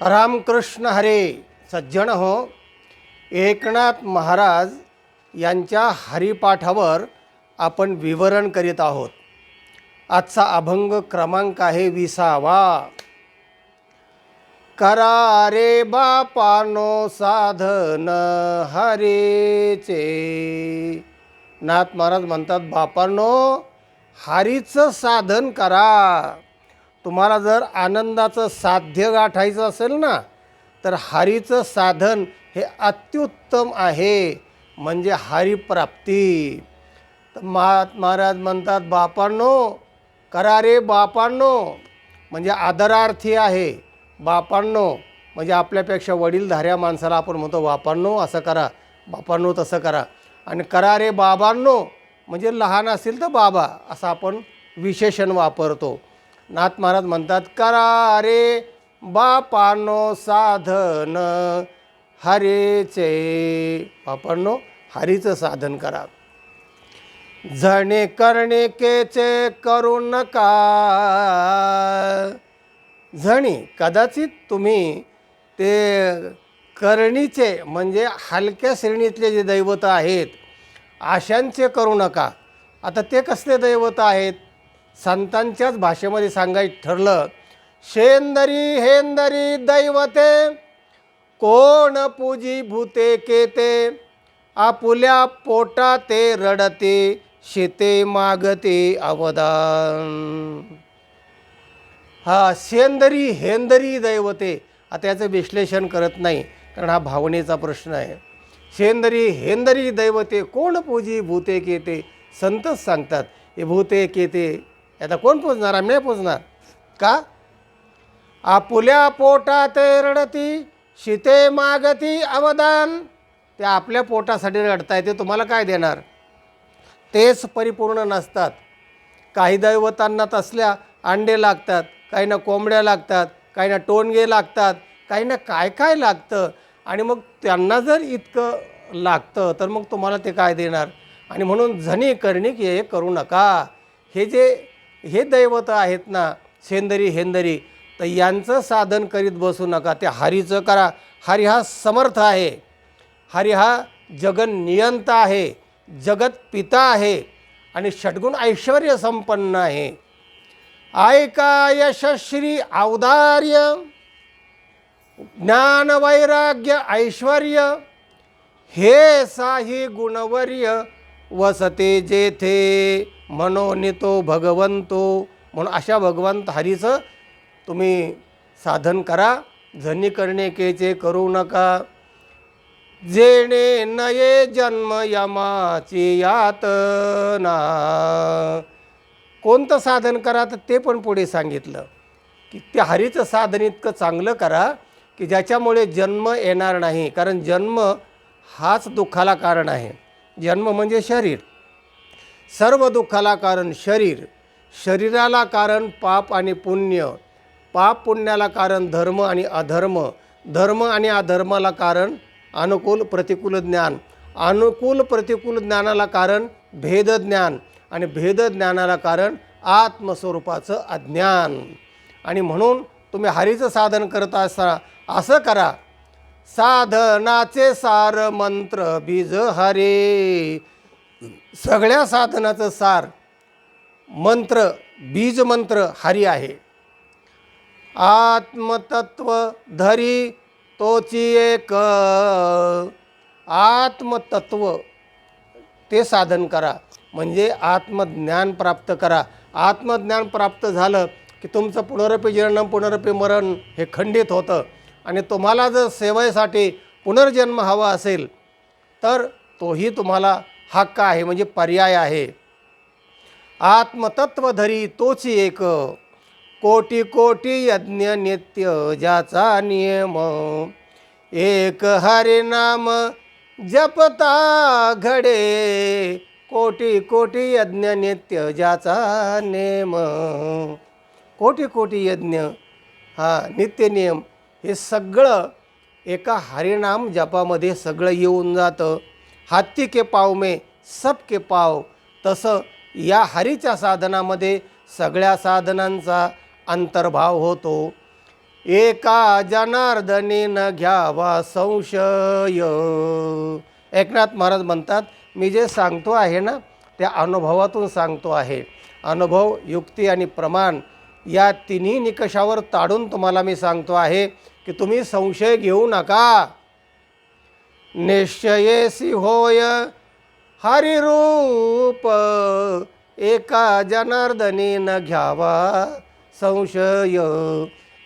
रामकृष्ण हरे सज्जन हो. एकनाथ महाराज यांच्या हरिपाठावर आपण विवरण करीत आहोत. आजचा अभंग क्रमांक आहे विसावा. करा रे बापानो साधन हरेचे. नाथ महाराज म्हणतात बापानो हरीचं साधन करा. तुम्हाला जर आनंदाचं साध्य गाठायचं असेल ना तर हरीचं साधन हे अत्युत्तम आहे म्हणजे हरिप्राप्ती. तर मा महाराज म्हणतात बापांनो करा रे बापांनो. म्हणजे आदरार्थी आहे बापांनो. म्हणजे आपल्यापेक्षा वडीलधाऱ्या माणसाला आपण म्हणतो बापांनो असं करा. बापांनो तसं करा. आणि करा रे बाबांनो म्हणजे लहान असेल तर बाबा असं आपण विशेषण वापरतो. नाथ महाराज म्हणतात करा रे बापानो साधन हरेचे. बापांनो हरीचं साधन करा. झणे करणे केचे करू नका. झणी कदाचित तुम्ही ते करणीचे म्हणजे हलक्या श्रेणीतले जे दैवत आहेत आशांचे करू नका. आता ते कसले दैवत आहेत? संतांच्याच भाषेमध्ये सांगायचं ठरलं शेंदरी हेंदरी दैवते कोण पूजी भूते केते? आपुल्या पोटा ते रडते शेते मागते अवदान. हा शेंदरी हेंदरी दैवते. आता याचं विश्लेषण करत नाही कारण हा भावनेचा प्रश्न आहे. शेंदरी हेंदरी दैवते कोण पूजी भूते केते? संतच सांगतात. हे भूते केते आता कोण पुजणार आम्ही नाही पुजणार का? आपुल्या पोटात रडती शिते मागती अवदान. ते आपल्या पोटासाठी रडताय ते तुम्हाला काय देणार? तेच परिपूर्ण नसतात. काही दैवतांना तसल्या अंडे लागतात काही ना कोंबड्या लागतात काही ना टोणगे लागतात काही ना काय काय लागतं. आणि मग त्यांना जर इतकं लागतं तर मग तुम्हाला ते काय देणार? आणि म्हणून झणी की हे करू नका. हे जे हे दैवत आहेत ना सेंदरी हेंदरी तर यांचं साधन करीत बसू नका. ते हरीचं करा. हरी हा समर्थ आहे. हरी हा जगन नियंता आहे. जगत पिता आहे. आणि षटगुण ऐश्वर संपन्न आहे. ऐका यशश्री औदार्य ज्ञान वैराग्य ऐश्वर हे साही गुणवर्य वसते जेथे मनोनितो भगवंतो. म्हणून अशा भगवंत हरीचं तुम्ही साधन करा. झनी करणे केचे करू नका. जेणे नये जन्म यमाची यातना. कोणतं साधन करा तर ते पण पुढे सांगितलं. की ते हरीचं साधन इतकं चांगलं करा की ज्याच्यामुळे जन्म येणार नाही. कारण जन्म हाच दुःखाला कारण आहे. जन्म म्हणजे शरीर. सर्व दुःखाला कारण शरीर. शरीराला कारण पाप आणि पुण्य. पाप पुण्याला कारण धर्म आणि अधर्म. धर्म आणि अधर्माला कारण अनुकूल प्रतिकूल ज्ञान. अनुकूल प्रतिकूल ज्ञानाला कारण भेदज्ञान आणि भेदज्ञानाला कारण आत्मस्वरूपाचं अज्ञान. आणि म्हणून तुम्ही हरीचं साधन करत असा असं करा. साधनाचे सार मंत्र बीज हरे. सगळ्या साधनाचं सार मंत्र बीज मंत्र हरी आहे. आत्मतत्व धरी तोची एक. आत्मतत्व ते साधन करा. म्हणजे आत्मज्ञान प्राप्त करा. आत्मज्ञान प्राप्त झालं की तुमचं पुनरपी जीर्ण पुनरपी मरण हे खंडित होतं. आणि तुम्हाला जर सेवेसाठी पुनर्जन्म हवा असेल तर तोही तुम्हाला हक्क आहे म्हणजे पर्याय आहे. आत्मतत्वधरी तोच एक कोटी कोटी यज्ञ नित्य ज्याचा नियम. एक हरिनाम जपता घडे कोटी कोटी यज्ञ नित्य ज्याचा नेम कोटी कोटी यज्ञ हा नित्य नियम हे सगळं एका हरिनाम जपामध्ये सगळं येऊन जातं. हाती के पाव मे सब के पाव. तसं या हरीच्या साधनामध्ये सगळ्या साधनांचा अंतर्भाव होतो. एका जनार्दनी न घ्यावा संशय. एकनाथ महाराज म्हणतात मी जे सांगतो आहे ना त्या अनुभवातून सांगतो आहे. अनुभव युक्ती आणि प्रमाण या तिन्ही निकषावर ताडून तुम्हाला मी सांगतो आहे. की तुम्ही संशय घेऊ नका. निश्चयेसी होय. हरिरूप एका जनार्दनी न घ्यावा. संशय.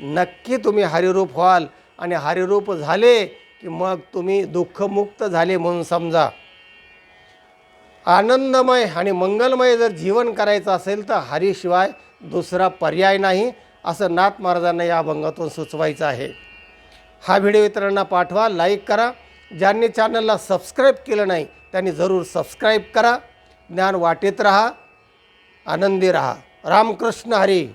नक्की तुम्ही हरिरूप व्हाल आणि हरिरूप झाले की मग तुम्ही दुःखमुक्त झाले म्हणून समजा. आनंदमय आणि मंगलमय जर जीवन करायचं असेल तर हरीशिवाय दुसरा पर्याय नाही असं नाथ महाराजांना या अभंगातून सुचवायचं आहे. हा व्हिडिओ इतरांना पाठवा लाईक करा. ज्यांनी चॅनलला सबस्क्राईब केलं नाही त्यांनी जरूर सबस्क्राईब करा. ज्ञान वाटेत राहा आनंदी राहा. रामकृष्ण हरी.